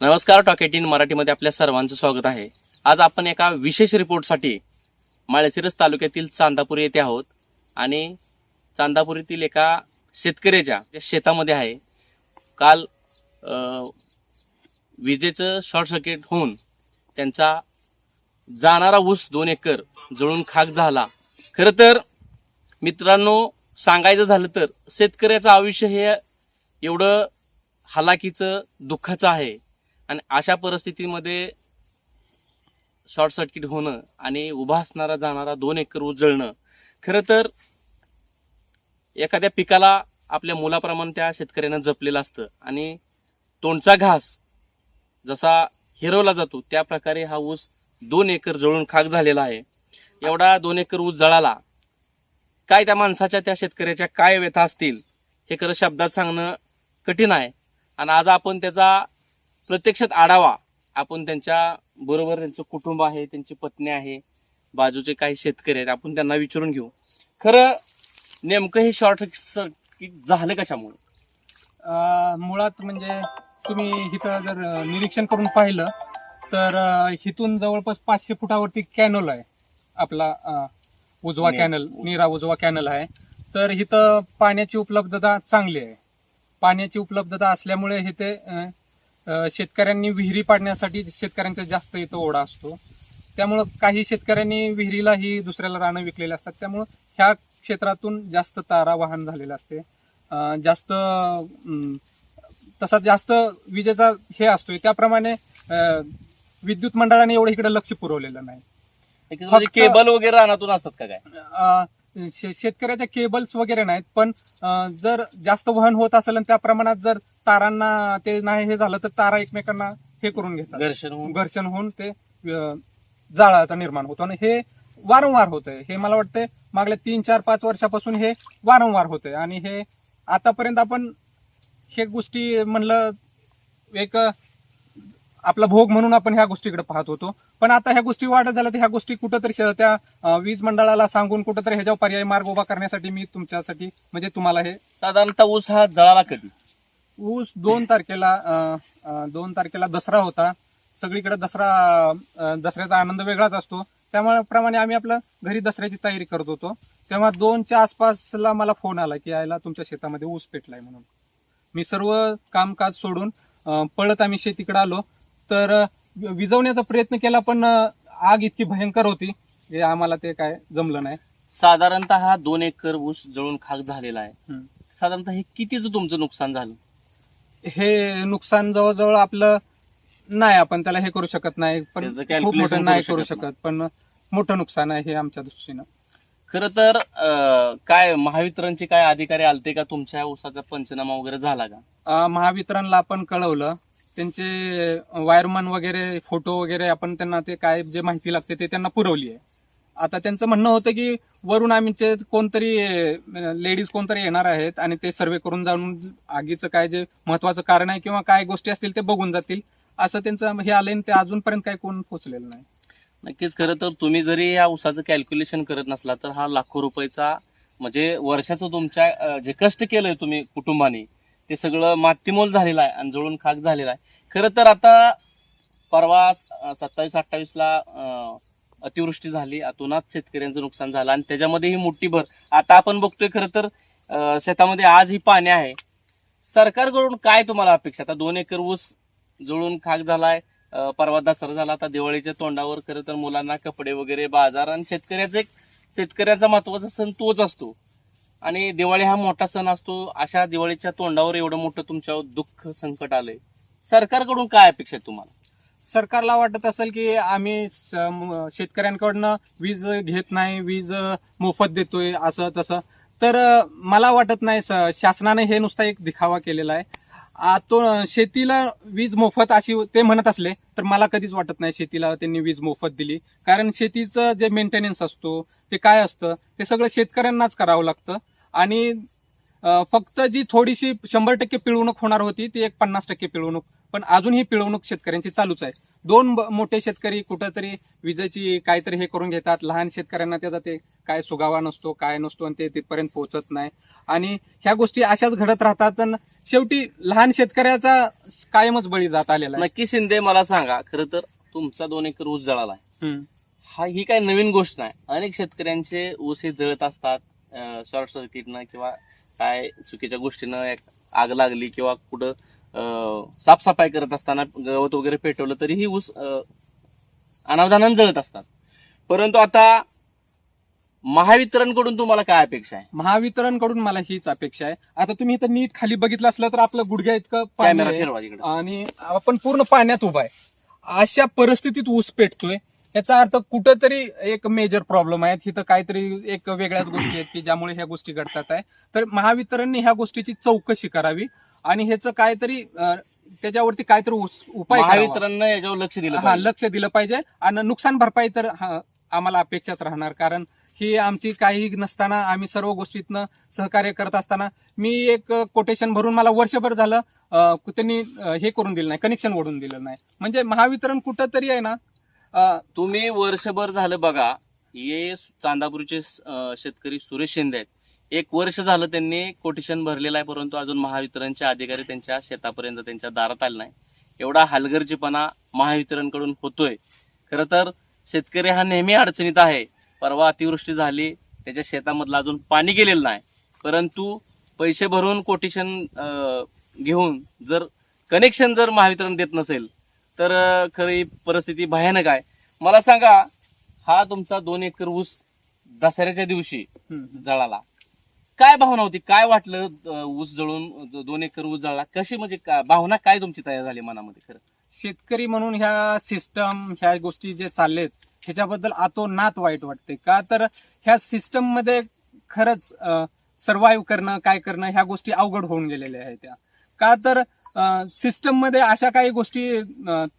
नमस्कार talk eighteen मराठीमध्ये आपल्या सर्वांचं स्वागत आहे. आज आपण एका विशेष रिपोर्टसाठी माळशिरस तालुक्यातील चांदापूर येथे आहोत. आणि चांदापुरीतील एका शेतकऱ्याच्या ज्या शेतामध्ये आहे काल विजेचं शॉर्ट सर्किट होऊन त्यांचा जाणारा ऊस दोन एकर जळून खाक झाला. खरं तर मित्रांनो सांगायचं झालं तर शेतकऱ्याचं आयुष्य हे एवढं हालाकीचं दुःखाचं आहे. आणि अशा परिस्थितीमध्ये शॉर्ट सर्किट होणं आणि उभा असणारा जाणारा दोन एकर ऊस जळणं खरं तर एखाद्या पिकाला आपल्या मुलाप्रमाणे त्या शेतकऱ्यानं जपलेलं असतं. आणि तोंडचा घास जसा हिरवला जातो त्या प्रकारे हा ऊस दोन एकर जळून खाक झालेला आहे. एवढा दोन एकर ऊस जळाला काय त्या माणसाच्या त्या शेतकऱ्याच्या काय व्यथा असतील हे खरं शब्दात सांगणं कठीण आहे. आणि आज आपण त्याचा प्रत्यक्षात आढावा. आपण त्यांच्या बरोबर त्यांचं कुटुंब आहे त्यांची पत्नी आहे बाजूचे काही शेतकरी आहेत आपण त्यांना विचारून घेऊ. खरं नेमकं हे शॉर्ट सर्किट झालं कशामुळे? मुळात म्हणजे तुम्ही इथं जर निरीक्षण करून पाहिलं तर इथून जवळपास पाचशे फुटावरती कॅनल आहे. आपला उजवा कॅनल निरा उजवा कॅनल आहे. तर इथं पाण्याची उपलब्धता चांगली आहे. पाण्याची उपलब्धता असल्यामुळे इथे शेतकऱ्यांनी विहिरी पाडण्यासाठी शेतकऱ्यांचा जास्त इथं ओढा असतो. त्यामुळं काही शेतकऱ्यांनी विहिरीलाही दुसऱ्याला रानं विकलेली असतात. त्यामुळं ह्या क्षेत्रातून जास्त तारा वाहन झालेलं असते. जास्त तसा जास्त विजेचा हे असतोय. त्याप्रमाणे विद्युत मंडळाने एवढं इकडे लक्ष पुरवलेलं नाही. फक्त- केबल वगैरे रानातून असतात का काय? शे- शेतकऱ्याच्या केबल्स वगैरे नाहीत पण अं, जर जास्त वहन होत असेल आणि त्या प्रमाणात जर तारांना ते नाही हे झालं तर तारा एकमेकांना हे करून घेतात. घर्षण होऊन. घर्षण होऊन ते अं, जाळाचा निर्माण होतो. आणि हे वारंवार होतंय. हे मला वाटतंय मागल्या तीन चार पाच वर्षापासून हे वारंवार होतंय. आणि हे आतापर्यंत आपण हे गोष्टी म्हणलं एक आपला भोग म्हणून आपण ह्या गोष्टीकडे पाहत होतो. पण आता ह्या गोष्टी वाढत झाल्या तर ह्या गोष्टी कुठंतरी त्या वीज मंडळाला सांगून कुठंतरी ह्याच्यावर पर्यायी मार्ग उभा करण्यासाठी मी तुमच्यासाठी म्हणजे तुम्हाला हे साधारणतः ऊस हा जळाला कधी? ऊस दोन तारखेला दोन तारखेला दसरा होता. सगळीकडे दसरा दसऱ्याचा आनंद वेगळाच असतो. त्यामुळे आम्ही आपलं घरी दसऱ्याची तयारी करत होतो. तेव्हा दोनच्या आसपासला मला फोन आला की यायला तुमच्या शेतामध्ये ऊस पेटलाय म्हणून. मी सर्व कामकाज सोडून पळत आम्ही शेतीकडे आलो. तर अं, विझवण्याचा प्रयत्न केला पण आग इतकी भयंकर होती की आम्हाला ते काय जमलं नाही. साधारणतः हा दोन एकर ऊस जळून खाक झालेला आहे. साधारणतः हे कितीच तुमचं नुकसान झालं? हे नुकसान जवळजवळ आपलं नाही आपण त्याला हे करू शकत नाही पण खूप मोठं नाही करू शकत पण मोठं नुकसान आहे हे आमच्या दृष्टीनं. खरं तर काय महावितरणचे काय अधिकारी आलते का? तुमच्या ऊसाचा पंचनामा वगैरे झाला का? महावितरणला आपण कळवलं त्यांचे वायरमन वगैरे फोटो वगैरे आपण त्यांना ते काय जे माहिती लागते ते त्यांना पुरवली आहे. आता त्यांचं म्हणणं होतं की वरून आमचे कोणतरी लेडीज कोणतरी येणार आहेत आणि ते सर्वे करून जाऊन आगीचं काय जे महत्वाचं कारण आहे किंवा काय गोष्टी असतील ते बघून जातील. असं त्यांचं हे आलंय आणि ते अजूनपर्यंत काय कोण पोचलेलं नाही. नक्कीच खरं तर तुम्ही जरी या उसाचं कॅल्क्युलेशन करत नसला तर हा लाखो रुपयाचा म्हणजे वर्षाचं तुमच्या जे कष्ट केलंय तुम्ही कुटुंबाने ते सगळं मातीमोल झालेलं आहे आणि जळून खाक झालेला आहे. खरं तर आता परवा सत्तावीस अठ्ठावीसला अतिवृष्टी झाली. अतोनात शेतकऱ्यांचं नुकसान झालं आणि त्याच्यामध्ये ही मोठी भर. आता आपण बघतोय खरं तर शेतामध्ये आज ही पाणी आहे. सरकारकडून काय तुम्हाला अपेक्षा? आता दोन एकर ऊस जळून खाक झालाय. परवा दसरा झाला. आता दिवाळीच्या तोंडावर खरं तर मुलांना कपडे वगैरे बाजार आणि शेतकऱ्याचा एक शेतकऱ्याचा महत्त्वाचा सण तोच असतो. आणि दिवाळी हा मोठा सण असतो. अशा दिवाळीच्या तोंडावर एवढं मोठं तुमच्यावर दुःख संकट आलंय. सरकारकडून काय अपेक्षा आहे तुम्हाला? सरकारला वाटत असेल की आम्ही शेतकऱ्यांकडनं वीज घेत नाही वीज मोफत देतोय असं तसं. तर मला वाटत नाही शासनाने हे नुसता एक दिखावा केलेला आहे. आ, तो शेतीला वीज मोफत अशी ते म्हणत असले तर मला कधीच वाटत नाही शेतीला त्यांनी वीज मोफत दिली. कारण शेतीचं जे मेंटेनन्स असतो ते काय असतं ते सगळं शेतकऱ्यांनाच करावं लागतं. आणि फक्त जी थोडीशी शंभर टक्के पिळवणूक होणार होती ती एक पन्नास टक्के पिळवणूक. पण अजूनही पिळवणूक शेतकऱ्यांची चालूच आहे. दोन मोठे शेतकरी कुठंतरी विजेची काहीतरी हे करून घेतात. लहान शेतकऱ्यांना त्याचा ते काय सुगावा नसतो काय नसतो आणि ते तिथपर्यंत पोहोचत नाही. आणि ह्या गोष्टी अशाच घडत राहतात. आणि शेवटी लहान शेतकऱ्याचा कायमच बळी जात आलेला नक्की शिंदे मला सांगा खरं तर तुमचा दोन एकर ऊस जळाला. हा ही काही नवीन गोष्ट नाही. अनेक शेतकऱ्यांचे ऊस हे जळत असतात शॉर्ट सर्किटनं किंवा काय चुकीच्या गोष्टीनं एक आग लागली किंवा कुठं साफसफाई करत असताना गवत वगैरे पेटवलं तरी ही ऊस अनावधानानं जळत असतात. परंतु आता महावितरणकडून तुम्हाला काय अपेक्षा आहे? महावितरणकडून मला हीच अपेक्षा आहे. आता तुम्ही इथं नीट खाली बघितलं असलं तर आपलं गुडघ्या इतकं पाणी आहे. आणि आपण पूर्ण पाण्यात उभा आहे. अशा परिस्थितीत ऊस पेटतोय. याचा अर्थ कुठंतरी एक मेजर प्रॉब्लेम आहे तिथं काहीतरी एक वेगळ्याच गोष्टी आहेत की ज्यामुळे ह्या गोष्टी घडतात आहे तर महावितरणने ह्या गोष्टीची चौकशी करावी आणि ह्याचं काहीतरी त्याच्यावरती काहीतरी उपाय. महावितरणनं याच्यावर लक्ष दिलं हा. लक्ष दिलं पाहिजे आणि नुकसान भरपाई तर आम्हाला अपेक्षाच राहणार कारण ही आमची काही नसताना आम्ही सर्व गोष्टीतनं सहकार्य करत असताना मी एक कोटेशन भरून मला वर्षभर झालं त्यांनी हे करून दिलं नाही कनेक्शन ओढून दिलं नाही म्हणजे महावितरण कुठं तरी आहे ना तुम्ही वर्षभर झालं बघा हे चांदापूरचे शेतकरी सुरेश शिंदे आहेत. एक वर्ष झालं त्यांनी कोटेशन भरलेलं आहे परंतु अजून महावितरणचे अधिकारी त्यांच्या शेतापर्यंत त्यांच्या दारात आले नाही. एवढा हलगर्जीपणा महावितरणकडून होतोय. खरं तर शेतकरी हा नेहमी अडचणीत आहे. परवा अतिवृष्टी झाली त्याच्या शेतामधलं अजून पाणी गेलेलं नाही. परंतु पैसे भरून कोटेशन घेऊन जर कनेक्शन जर महावितरण देत नसेल तर खरी परिस्थिती भयानक आहे. मला सांगा हा तुमचा दोन एकर ऊस दसऱ्याच्या दिवशी. जळाला. काय भावना होती? काय वाटलं ऊस जळून दोन एकर ऊस जळला? कशी म्हणजे का- भावना काय तुमची तयार झाली मनामध्ये खरं? शेतकरी म्हणून ह्या सिस्टम ह्या गोष्टी जे चाललेत ह्याच्याबद्दल आतोनात वाईट वाटते का? तर ह्या सिस्टममध्ये खरंच सर्व्हाइव्ह करणं काय करणं ह्या गोष्टी अवघड होऊन गेलेल्या आहेत त्या. का तर सिस्टममध्ये अशा काही गोष्टी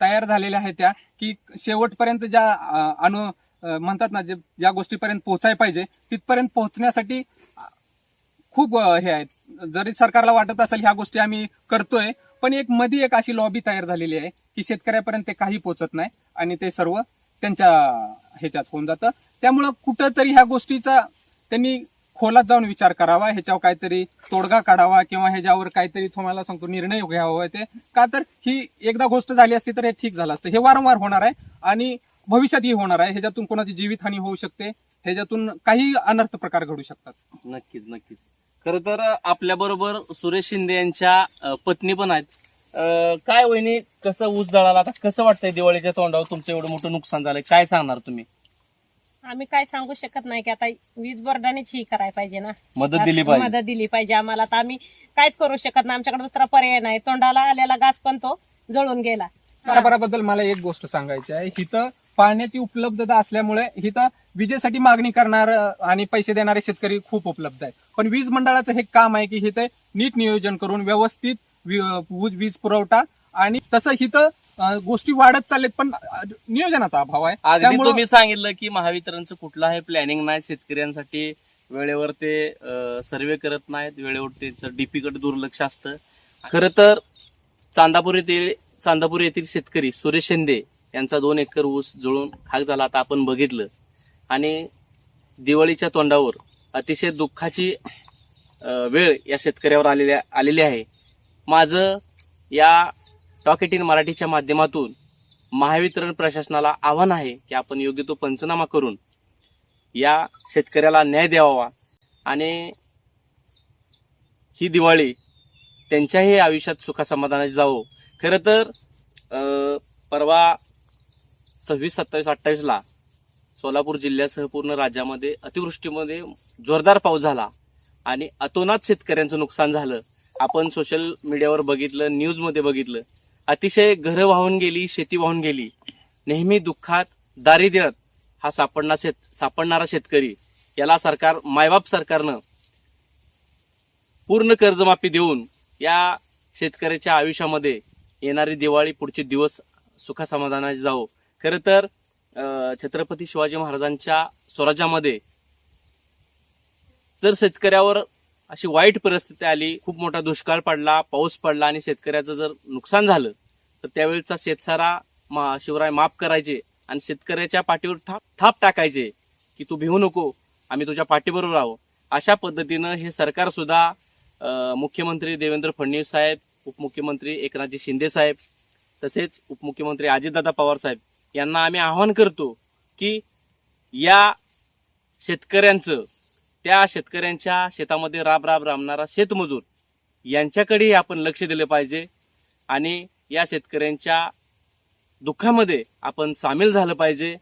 तयार झालेल्या आहेत त्या की शेवटपर्यंत ज्या अनु म्हणतात ना जे ज्या गोष्टीपर्यंत पोहोचाय पाहिजे तिथपर्यंत पोहोचण्यासाठी खूप हे आहेत. जरी सरकारला वाटत असेल ह्या गोष्टी आम्ही करतोय पण एक मध्ये एक अशी लॉबी तयार झालेली आहे की शेतकऱ्यापर्यंत ते काही पोचत नाही आणि ते सर्व त्यांच्या ह्याच्यात होऊन जातं. त्यामुळं कुठंतरी ह्या गोष्टीचा त्यांनी खोलात जाऊन विचार करावा ह्याच्यावर काहीतरी तोडगा काढावा किंवा ह्याच्यावर काहीतरी तुम्हाला सांगतो निर्णय घ्यावा ते. का तर ही एकदा गोष्ट झाली असती तर हे ठीक झालं असतं. हे वारंवार होणार आहे आणि भविष्यातही होणार आहे. ह्याच्यातून कोणाची जीवितहानी होऊ शकते. ह्याच्यातून काही अनर्थ प्रकार घडू शकतात. नक्कीच नक्कीच. खर तर आपल्या बरोबर सुरेश शिंदे यांच्या पत्नी पण आहेत. काय वहिनी कसं ऊस जळाला आता कसं वाटतंय दिवाळीच्या तोंडावर तुमचं एवढं मोठं नुकसान झालंय? काय सांगणार तुम्ही? आम्ही काय सांगू शकत नाही की आता वीज बोर्डानेच ही करायला पाहिजे ना. मदत दिली पाहिजे. मदत दिली पाहिजे आम्हाला. तर आम्ही काहीच करू शकत नाही. आमच्याकडे दुसरा पर्याय नाही. तोंडाला आलेला गाছ पण तो जळून गेला. कारभाराबद्दल मला एक गोष्ट सांगायची आहे. हिथं पाण्याची उपलब्धता असल्यामुळे हिथं विजेसाठी मागणी करणार आणि पैसे देणारे शेतकरी खूप उपलब्ध आहेत. पण वीज मंडळाचं हे काम आहे की हिथं नीट नियोजन करून व्यवस्थित वीज वीज पुरवठा आणि तसं हिथं गोष्टी वाढत चाललेत पण नियोजनाचा अभाव आहे. अगदी त्यामुळं- तुम्ही सांगितलं की महावितरणचं कुठलाही प्लॅनिंग नाही शेतकऱ्यांसाठी वेळेवर ते सर्वे करत नाहीत वेळेवर त्यांचं डीपीकडे दुर्लक्ष असतं. खरं तर चांदापूर येथील चांदापूर येथील शेतकरी सुरेश शिंदे यांचा दोन एकर ऊस जळून खाक झाला आता आपण बघितलं. आणि दिवाळीच्या तोंडावर अतिशय दुःखाची अं, वेळ या शेतकऱ्यावर आलेल्या आलेली आहे. माझं या टॉक एटीन मराठीच्या माध्यमातून महावितरण प्रशासनाला आव्हान आहे की आपण योग्य तो पंचनामा करून या शेतकऱ्याला न्याय द्यावा. आणि ही दिवाळी त्यांच्याही आयुष्यात सुखासमाधानाची जावो. खरं तर परवा सव्वीस सत्तावीस अठ्ठावीसला सोलापूर जिल्ह्यासह पूर्ण राज्यामध्ये अतिवृष्टीमध्ये जोरदार पाऊस झाला आणि अतोनात शेतकऱ्यांचं नुकसान झालं. आपण सोशल मीडियावर बघितलं न्यूजमध्ये बघितलं. अतिशय घरं वाहून गेली शेती वाहून गेली. नेहमी दुःखात दारिद्र्यात हा सापडणार शेत सापडणारा शेतकरी. याला सरकार मायबाप सरकारनं पूर्ण कर्जमाफी देऊन या शेतकऱ्याच्या आयुष्यामध्ये येणारी दिवाळी पुढचे दिवस सुखासमाधानाचे जावो. खरं तर छत्रपती शिवाजी महाराजांच्या स्वराज्यामध्ये जर शेतकऱ्यावर अशी वाईट परिस्थिती आली खूप मोठा दुष्काळ पडला पाऊस पडला आणि शेतकऱ्याचं जर नुकसान झालं तर त्यावेळेचा शेतसारा मा- शिवराय माफ करायचे आणि शेतकऱ्याच्या पाठीवर थाप थाप टाकायचे की तू भिवू नको आम्ही तुझ्या पाठीबरोबर आहो अशा पद्धतीनं हे सरकार सुद्धा मुख्यमंत्री देवेंद्र फडणवीस साहेब उपमुख्यमंत्री एकनाथजी शिंदे साहेब तसेच उपमुख्यमंत्री अजितदादा पवार साहेब यांना आम्ही आवाहन करतो की या शेतकऱ्यांचं त्या शेतकऱ्यांच्या शेतामध्ये राब राब राबणारा शेतमजूर यांच्याकडेही आपण लक्ष दिले पाहिजे आणि या शेतकऱ्यांच्या दुःखामध्ये आपण सामील झालं पाहिजे.